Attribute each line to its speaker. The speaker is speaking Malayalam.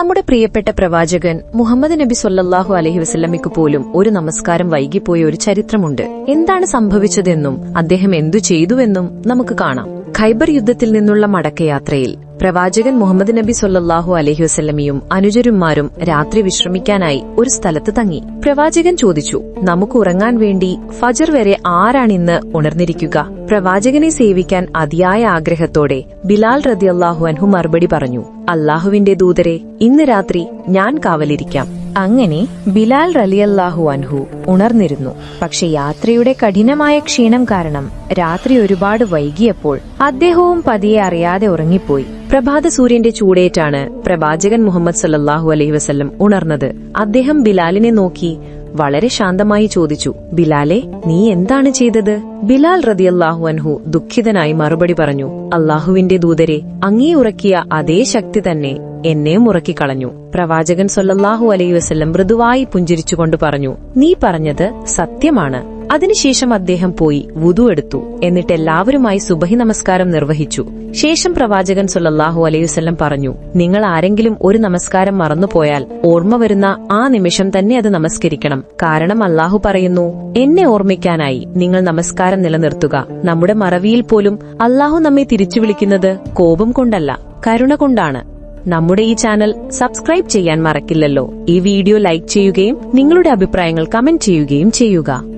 Speaker 1: നമ്മുടെ പ്രിയപ്പെട്ട പ്രവാചകൻ മുഹമ്മദ് നബി സൊല്ലാഹു അലഹി വസ്ല്ലമിക്ക് പോലും ഒരു നമസ്കാരം വൈകിപ്പോയ ഒരു ചരിത്രമുണ്ട്. എന്താണ് സംഭവിച്ചതെന്നും അദ്ദേഹം എന്തു ചെയ്തുവെന്നും നമുക്ക് കാണാം. ഖൈബർ യുദ്ധത്തിൽ നിന്നുള്ള മടക്കയാത്രയിൽ പ്രവാചകൻ മുഹമ്മദ് നബി സൊല്ലാഹു അലഹി വസ്ല്ലമിയും അനുജരുമാരും രാത്രി വിശ്രമിക്കാനായി ഒരു സ്ഥലത്ത് തങ്ങി. പ്രവാചകൻ ചോദിച്ചു നമുക്ക് ഉറങ്ങാൻ വേണ്ടി ഫജർ വരെ ആരാണിന്ന് ഉണർന്നിരിക്കുക? പ്രവാചകനെ സേവിക്കാൻ അതിയായ ആഗ്രഹത്തോടെ ബിലാൽ റതിയല്ലാഹു അൻഹു മറുപടി പറഞ്ഞു അള്ളാഹുവിന്റെ ദൂതരെ ഇന്ന് രാത്രി ഞാൻ കാവലിരിക്കാം. അങ്ങനെ ബിലാൽ റലിയല്ലാഹു അൻഹു ഉണർന്നിരുന്നു. പക്ഷെ യാത്രയുടെ കഠിനമായ ക്ഷീണം കാരണം രാത്രി ഒരുപാട് വൈകിയപ്പോൾ അദ്ദേഹവും പതിയെ അറിയാതെ ഉറങ്ങിപ്പോയി. പ്രഭാത സൂര്യന്റെ ചൂടേറ്റാണ് പ്രവാചകൻ മുഹമ്മദ് സല്ലാഹു അലൈഹി വസല്ലം ഉണർന്നത്. അദ്ദേഹം ബിലാലിനെ നോക്കി വളരെ ശാന്തമായി ചോദിച്ചു ബിലാലെ നീ എന്താണ് ചെയ്തത്? ബിലാൽ റതിയല്ലാഹു അൻഹു ദുഃഖിതനായി മറുപടി പറഞ്ഞു അള്ളാഹുവിന്റെ ദൂതരെ അങ്ങേ ഉറക്കിയ അതേ ശക്തി തന്നെ എന്നെയും ഉറക്കിക്കളഞ്ഞു പ്രവാചകൻ സൊല്ലാഹു അലൈഹി വസ്ല്ലം മൃദുവായി പുഞ്ചിരിച്ചുകൊണ്ട് പറഞ്ഞു നീ പറഞ്ഞത് സത്യമാണ്. അതിനുശേഷം അദ്ദേഹം പോയി വുതു എടുത്തു. എന്നിട്ട് എല്ലാവരുമായി സുബഹി നമസ്കാരം നിർവഹിച്ചു. ശേഷം പ്രവാചകൻ സുല്ലാഹു അലൈവല്ലം പറഞ്ഞു നിങ്ങൾ ആരെങ്കിലും ഒരു നമസ്കാരം മറന്നുപോയാൽ ഓർമ്മ വരുന്ന ആ നിമിഷം തന്നെ അത് നമസ്കരിക്കണം. കാരണം അള്ളാഹു പറയുന്നു എന്നെ ഓർമ്മിക്കാനായി നിങ്ങൾ നമസ്കാരം നിലനിർത്തുക. നമ്മുടെ മറവിയിൽ പോലും അള്ളാഹു നമ്മെ തിരിച്ചു വിളിക്കുന്നത് കോപം കൊണ്ടല്ല കരുണ കൊണ്ടാണ്. നമ്മുടെ ഈ ചാനൽ സബ്സ്ക്രൈബ് ചെയ്യാൻ മറക്കില്ലല്ലോ. ഈ വീഡിയോ ലൈക്ക് ചെയ്യുകയും നിങ്ങളുടെ അഭിപ്രായങ്ങൾ കമന്റ് ചെയ്യുകയും ചെയ്യുക.